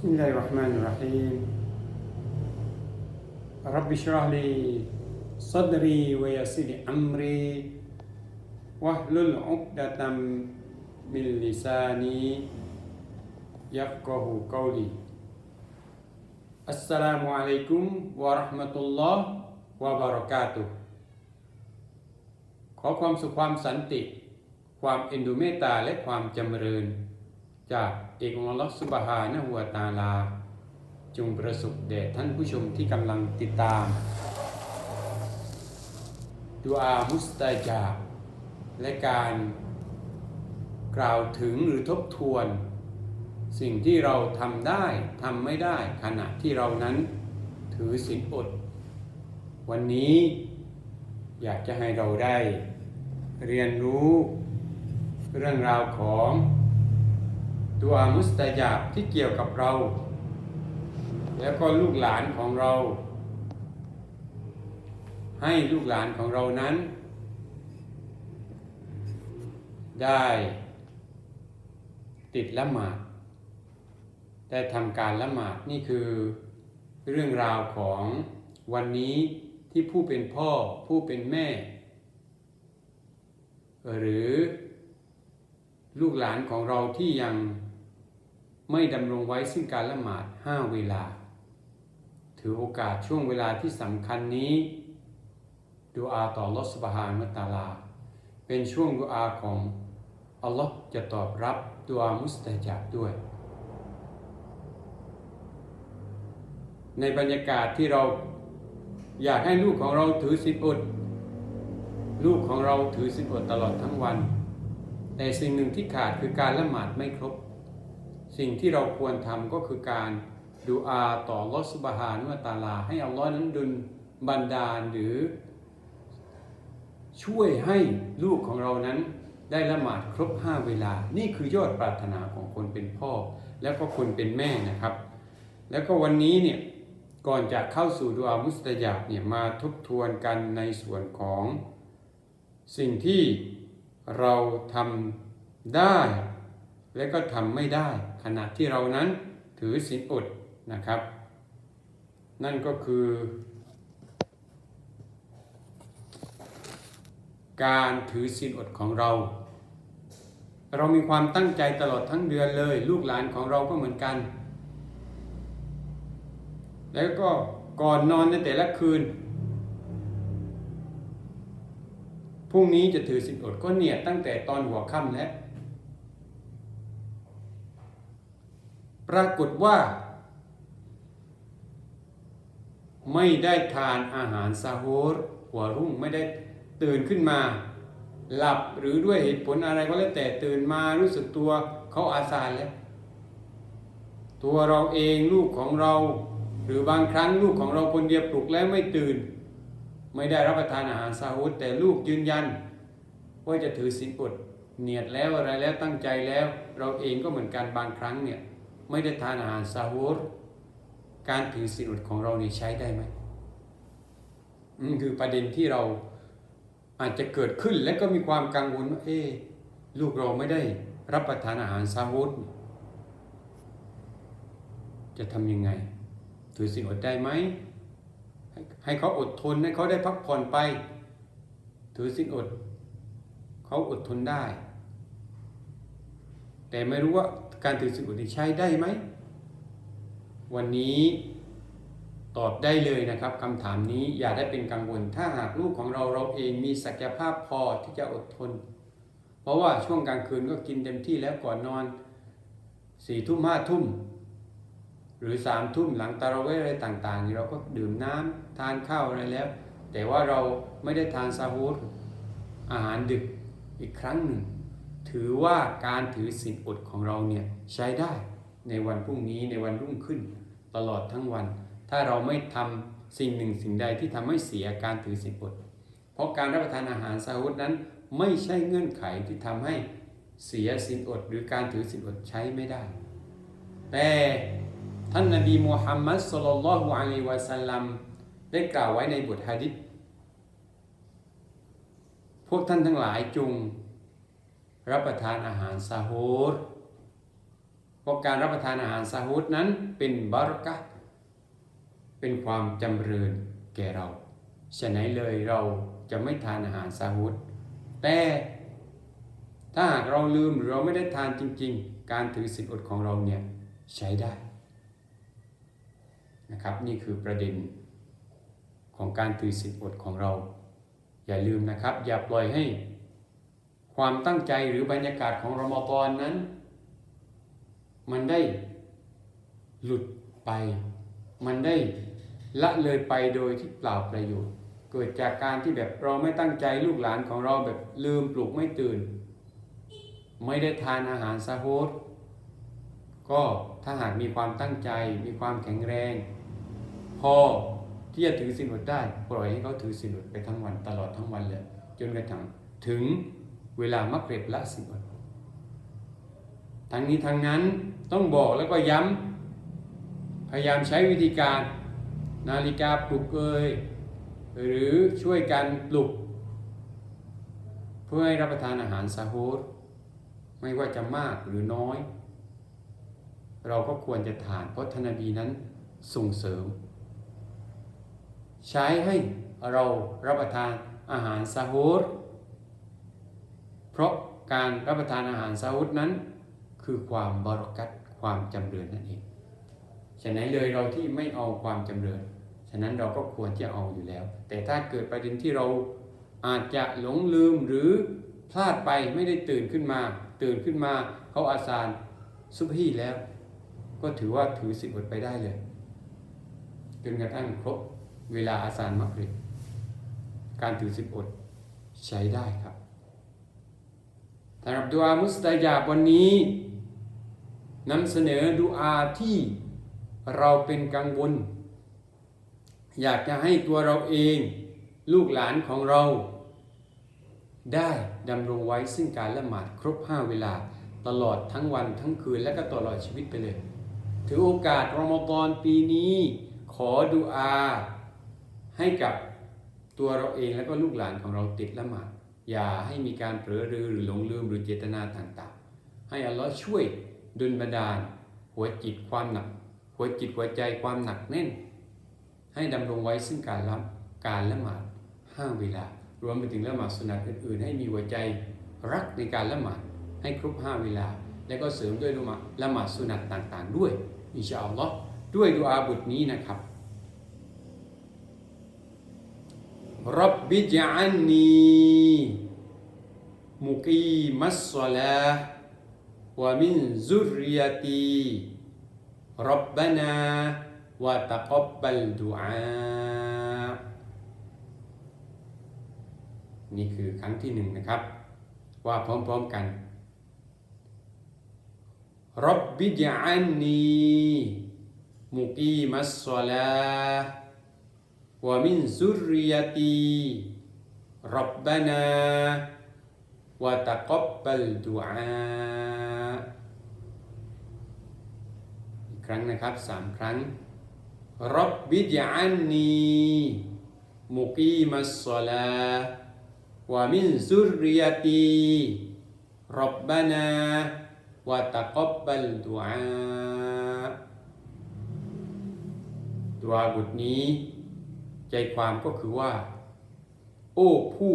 بسم الله الرحمن الرحيم رب اشرح لي صدري ويسر لي أمري واحلل عقدة من لساني يفقه قولي السلام عليكم ورحمة الله وبركاته ขอความสุขความสันติ ความเอ็นดูเมตตาและความจำเริญ จากเอกองลลอฮฺสุบฮานะฮูวตาลา จงประสบแด่ท่านผู้ชมที่กำลังติดตามดูอามุสตาจาบและการกล่าวถึงหรือทบทวน สิ่งที่เราทำได้ทำไม่ได้ขณะที่เรานั้นถือศีลอด วันนี้อยากจะให้เราได้ เรียนรู้เรื่องราวของ ตัวมุสตาญาบที่เกี่ยวกับเรา แล้วก็ลูกหลานของเรา ให้ลูกหลานของเรานั้น ได้ติดละหมาดได้ทำการละหมาดนี่คือเรื่องราวของวันนี้ที่ผู้เป็นพ่อผู้เป็นแม่ หรือลูกหลานของเราที่ยัง ไม่ดำรงไว้ซึ่งการละหมาดห้าเวลา ถือโอกาสช่วงเวลาที่สำคัญนี้ดูอาต่อลอสบฮานมตาลา เป็นช่วงดูอาของอัลลอฮ์จะตอบรับดูอามุสตาจับด้วย ในบรรยากาศที่เราอยากให้ลูกของเราถือสิบอด ลูกของเราถือสิบอดตลอดทั้งวัน แต่สิ่งหนึ่งที่ขาดคือการละหมาดไม่ครบ สิ่งที่เราควรทำก็คือการดูอาต่อลอสบฮานุตาลา ให้อัลลอฮ์นั้นดุลบันดาลหรือ ช่วยให้ลูกของเรานั้นได้ละหมาดครบห้าเวลา นี่คือยอดปรารถนาของคนเป็นพ่อ แล้วก็คนเป็นแม่นะครับ แล้วก็วันนี้เนี่ยก่อนจะเข้าสู่ดูอามุสตาญาบเนี่ยมาทบทวนกันในส่วนของสิ่งที่เราทำได้ และก็ทำไม่ได้ ขณะที่เรานั้นถือศีลอดนะครับ นั่นก็คือ การถือศีลอดของเรา เรามีความตั้งใจตลอดทั้งเดือนเลย ลูกหลานของเราก็เหมือนกัน แล้วก็ก่อนนอนในแต่ละคืนพรุ่งนี้จะถือศีลอดก็เนี่ยตั้งแต่ตอนหัวค่ำแล้ว ปรากฏว่า ไม่ได้ทานอาหารซาโฮรหัวรุ่งไม่ได้ตื่นขึ้นมา หลับหรือด้วยเหตุผลอะไรก็แล้วแต่ตื่นมารู้สึกตัวเขาอาสาแล้วตัวเราเองลูกของเรา หรือบางครั้งลูกของเราคนเดียวปลุกแล้วไม่ตื่น ไม่ได้รับประทานอาหารซาฮูดแต่ลูกยืนยันว่าจะถือศีลอดเนียดแล้วอะไรแล้วตั้งใจแล้ว เราเองก็เหมือนกันบางครั้งเนี่ย ไม่ได้ทานอาหารซาฮูดการถือศีลอดของเราเนี่ยใช้ได้ไหมนี่คือประเด็นที่เราอาจจะเกิดขึ้นและก็มีความกังวลว่าเอ๊ลูกเราไม่ได้รับประทานอาหารซาฮูดจะทำยังไง ถือศีลอดได้ไหมให้เขาอดทนให้เขาได้พักผ่อนไป ถือศีลอด เขาอดทนได้ แต่ไม่รู้ว่า การถือศีลอดใช้ได้ไหม วันนี้ตอบได้เลยนะครับคำถามนี้อย่าได้เป็นกังวล ถ้าหากลูกของเราเราเองมีศักยภาพพอที่จะอดทน เพราะว่าช่วงกลางคืนก็กินเต็มที่แล้วก่อนนอนสี่ทุ่มห้าทุ่ม หรือสามทุ่มหลังตาเราเวอะไรต่างๆเราก็ดื่มน้ำทานข้าวอะไรแล้ว แต่ว่าเราไม่ได้ทานซาฮูดอาหารดึกอีกครั้งหนึ่ง ถือว่าการถือศีลอดของเราเนี่ยใช้ได้ในวันพรุ่งนี้ในวันรุ่งขึ้น ตลอดทั้งวัน ถ้าเราไม่ทำสิ่งหนึ่งสิ่งใดที่ทำให้เสียการถือศีลอด เพราะการรับประทานอาหารซาฮูดนั้นไม่ใช่เงื่อนไขที่ทำให้เสียศีลอด หรือการถือศีลอดใช้ไม่ได้ แต่ท่านนบีมูฮัมมัดสุลลัลฮุอะลัยฮิวะสัลลัมได้กล่าวไว้ในบทฮะดิษพวกท่านทั้งหลายจง รับประทานอาหารซาฮูดก็ราะการรับประทานอาหารซาฮูดนั้นเป็นบารกะเป็นความจำเริญแก่เราฉะนั้นเลยเราจะไม่ทานอาหารซาฮูดแต่ถ้าหากเราลืมหรือเราไม่ได้ทานจริง ๆ การถือศีลอดของเราเนี่ยใช้ได้นะครับนี่คือประเด็นของการถือศีลอดของเรา อย่าลืมนะครับ อย่าปล่อยให้ ความตั้งใจหรือบรรยากาศของรอมฎอนนั้น มันได้หลุดไป มันได้ละเลยไปโดยที่เปล่าประโยชน์ เกิดจากการที่แบบเราไม่ตั้งใจลูกหลานของเราแบบลืมปลุกไม่ตื่น ไม่ได้ทานอาหารซาโฮดก็ถ้าหากมีความตั้งใจมีความแข็งแรง พอที่จะถือสินอดได้ ปล่อยให้เขาถือสินอดไปทั้งวันตลอดทั้งวันเลยจนกระทั่งถึง เวลามักเร็บละสินอดทั้งนี้ทั้งนั้นต้องบอกแล้วก็ย้ำพยายามใช้วิธีการนาฬิกาปลุกเอยหรือช่วยกันปลุก เพื่อให้รับประทานอาหารซาฮูดไม่ว่าจะมากหรือน้อย เราก็ควรจะทานเพราะทานบีนั้นส่งเสริม ใช้ให้เรารับประทานอาหารซาฮูด เพราะการรับประทานอาหารซาฮูดนั้น คือความบารกัตความจำเริญนั่นเองฉะนั้นเลยเราที่ไม่เอาความจำเริญฉะนั้นเราก็ควรจะเอาอยู่แล้ว แต่ถ้าเกิดประเด็นที่เราอาจจะหลงลืมหรือพลาดไปไม่ได้ตื่นขึ้นมา ตื่นขึ้นมาเขาอาซานซุบฮีแล้ว ก็ถือว่าถือสิบอดไปได้เลยจนกระทั่งครบเวลาอาซานมักริบการถือสิบอดใช้ได้ครับ สำหรับดุอามุสตาญาบวันนี้นำเสนอดุอาที่เราเป็นกังวล อยากจะให้ตัวเราเองลูกหลานของเรา ได้ดำรงไว้ซึ่งการละหมาดครบห้าเวลาตลอดทั้งวันทั้งคืนและก็ตลอดชีวิตไปเลย ถือโอกาสรอมฎอนปีนี้ขอดุอาให้กับตัวเราเองและก็ลูกหลานของเราติดละหมาด อย่าให้มีการเผลอลือหรือหลงลืมหรือเจตนาต่างๆ ให้อัลลอฮ์ช่วยดุลบันดาล หัวจิตความหนัก หัวจิตหัวใจความหนักแน่น ให้ดำรงไว้ซึ่งการรับการละหมาดห้าเวลา รวมไปถึงละหมาดสุนัตอื่นๆ ให้มีหัวใจรักในการละหมาดให้ครบห้าเวลา และก็เสริมด้วยละหมาดละหมาดสุนัตต่างๆ ด้วยอินชาอัลลอฮ์ด้วยดุอาบทนี้นะครับ Rabbi ja'anni muqimas sholah wa min zurriyati. Rabbana wa taqabbal du'a. นี่คือครั้งที่หนึ่งนะครับ วะมินซุรริยตีรับบานาวะตะกับบัลดุอาอีกครั้งนะครับสามครั้งรับบิดอันนีมุกีมัสซลาวะมินซุรริยตีรับบานาวะตะกับบัลดุอาดุอาบทนี้ ใจความก็คือว่า โอ้ผู้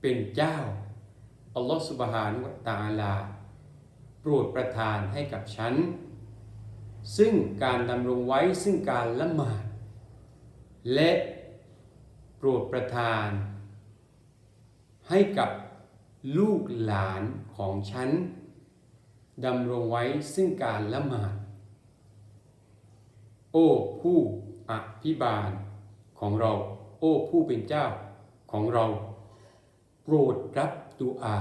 เป็นเจ้า อัลลอฮฺสุบฮานุวะตาลา โปรดประทานให้กับฉัน ซึ่งการดำรงไว้ซึ่งการละหมาด และโปรดประทาน ให้กับลูกหลานของฉันดำรงไว้ซึ่งการละหมาด โอ้ผู้อภิบาล ของเรา โอ้ผู้เป็นเจ้าของเรา โปรดรับดุอา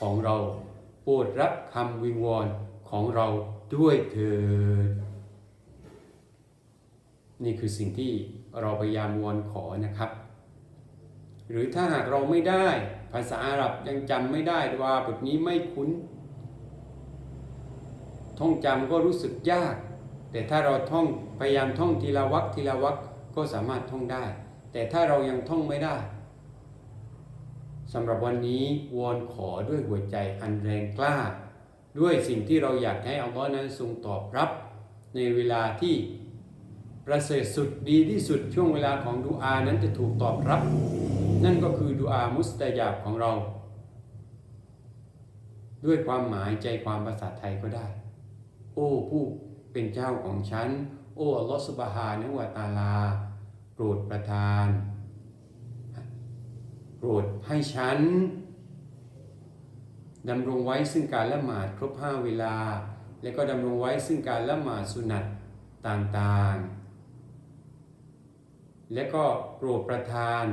ของเรา โปรดรับคำวิงวอนของเราด้วยเถิด นี่คือสิ่งที่เราพยายามวอนขอนะครับ หรือถ้าหากเราไม่ได้ ภาษาอาหรับยังจำไม่ได้ว่าบทนี้ไม่คุ้น ท่องจำก็รู้สึกยาก แต่ถ้าเราท่องพยายามท่องทีละวักทีละวัก ก็สามารถท่องได้ แต่ถ้าเรายังท่องไม่ได้สำหรับวันนี้วอนขอด้วยหัวใจอันแรงกล้า ด้วยสิ่งที่เราอยากให้อัลลอฮ์นั้นทรงตอบรับ ในเวลาที่ประเสริฐสุดดีที่สุดช่วงเวลาของดูอานั้นจะถูกตอบรับ นั่นก็คือดูอามุสตะยาบของเรา ด้วยความหมายใจความภาษาไทยก็ได้ โอ้ผู้เป็นเจ้าของฉัน โอ้อัลลอฮฺสุบฮานะวะตาลา โปรดประทาน โปรดให้ฉันดำรงไว้ซึ่งการละหมาดครบห้าเวลา และก็ดำรงไว้ซึ่งการละหมาดสุนัตต่างๆ และก็โปรดประทาน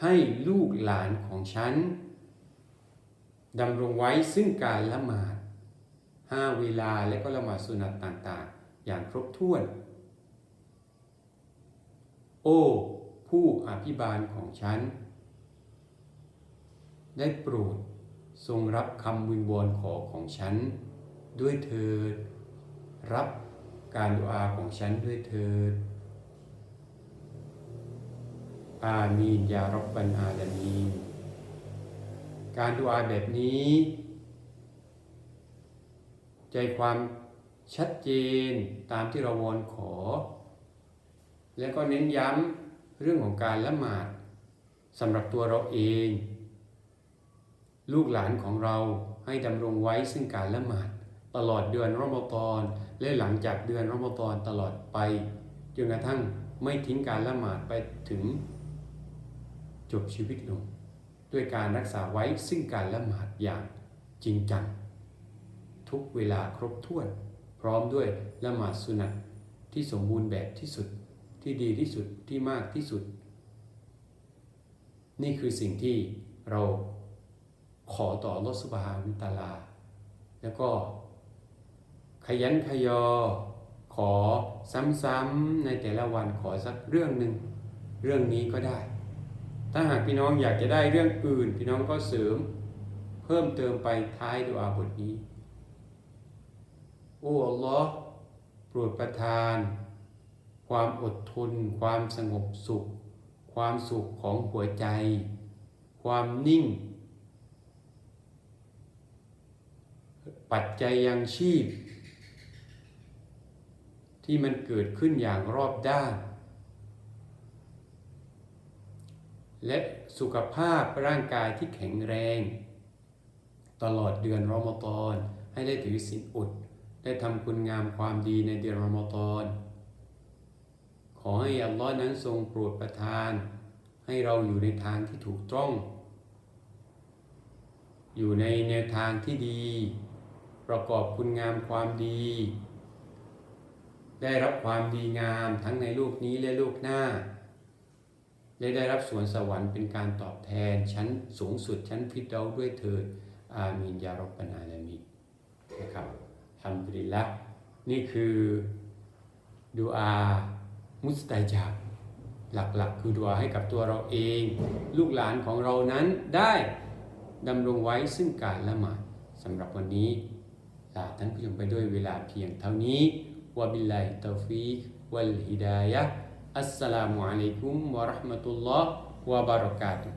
ให้ลูกหลานของฉันดำรงไว้ซึ่งการละหมาดห้าเวลาและก็ละหมาดสุนัตต่างๆ อย่างครบถ้วน โอ้ ผู้อภิบาลของฉัน ได้โปรดทรงรับคำวิงวอนขอของฉัน ด้วยเถิด รับการดุอาของฉันด้วยเถิด อามีนยารับบันอาลามีนการดุอาแบบนี้ ใจความ ชัดเจนตามที่เราวอนขอ และก็เน้นย้ำเรื่องของการละหมาดสำหรับตัวเราเอง ลูกหลานของเราให้ดำรงไว้ซึ่งการละหมาดตลอดเดือนรอมฎอนและหลังจากเดือนรอมฎอนตลอดไปจนกระทั่งไม่ทิ้งการละหมาดไปถึง จบชีวิตลง ด้วยการรักษาไว้ซึ่งการละหมาดอย่างจริงจังทุกเวลาครบถ้วน พร้อมด้วยละหมาดสุนัตที่สมบูรณ์แบบที่สุดที่ดีที่สุดที่มากที่สุด นี่คือสิ่งที่เราขอต่อรสุบฮานุตาลา แล้วก็ขยันขยอ ขอซ้ำๆในแต่ละวันขอสักเรื่องหนึ่งเรื่องนี้ก็ได้ ถ้าหากพี่น้องอยากจะได้เรื่องอื่น พี่น้องก็เสริม เพิ่มเติมไปท้ายดุอาบทนี้ โอ้อัลลอฮ์โปรดประทาน ความอดทน ความสงบสุข ความสุขของหัวใจ ความนิ่ง ปัจจัยยังชีพ ที่มันเกิดขึ้นอย่างรอบด้าน และสุขภาพร่างกายที่แข็งแรง ตลอดเดือนรอมฎอนให้ได้ถือศีลอด ได้ทำคุณงามความดีในเดือนรอมฎอนขอให้อัลลอฮ์นั้นทรงโปรดประทาน ให้เราอยู่ในทางที่ถูกต้อง อยู่ในแนวทางที่ดี ประกอบคุณงามความดี ได้รับความดีงามทั้งในโลกนี้และโลกหน้า และได้รับสวนสวรรค์เป็นการตอบแทนชั้นสูงสุดชั้นฟิดเดาด้วยเถิดอามีนยารบบานาลามีนนะครับ ทำดุลิละนี่คือดูอามุสตาจาบหลักๆ คือดูอาให้กับตัวเราเอง ลูกหลานของเรานั้นได้ดำรงไว้ซึ่งการละหมาดสำหรับวันนี้ลาท่านผู้ชมไปด้วยเวลาเพียงเท่านี้วะบิลลาฮิตอฟีกวัลฮิดายะอัสสลามุอะลัยกุมวะราะห์มะตุลลอฮ์วะบารอกาตุฮ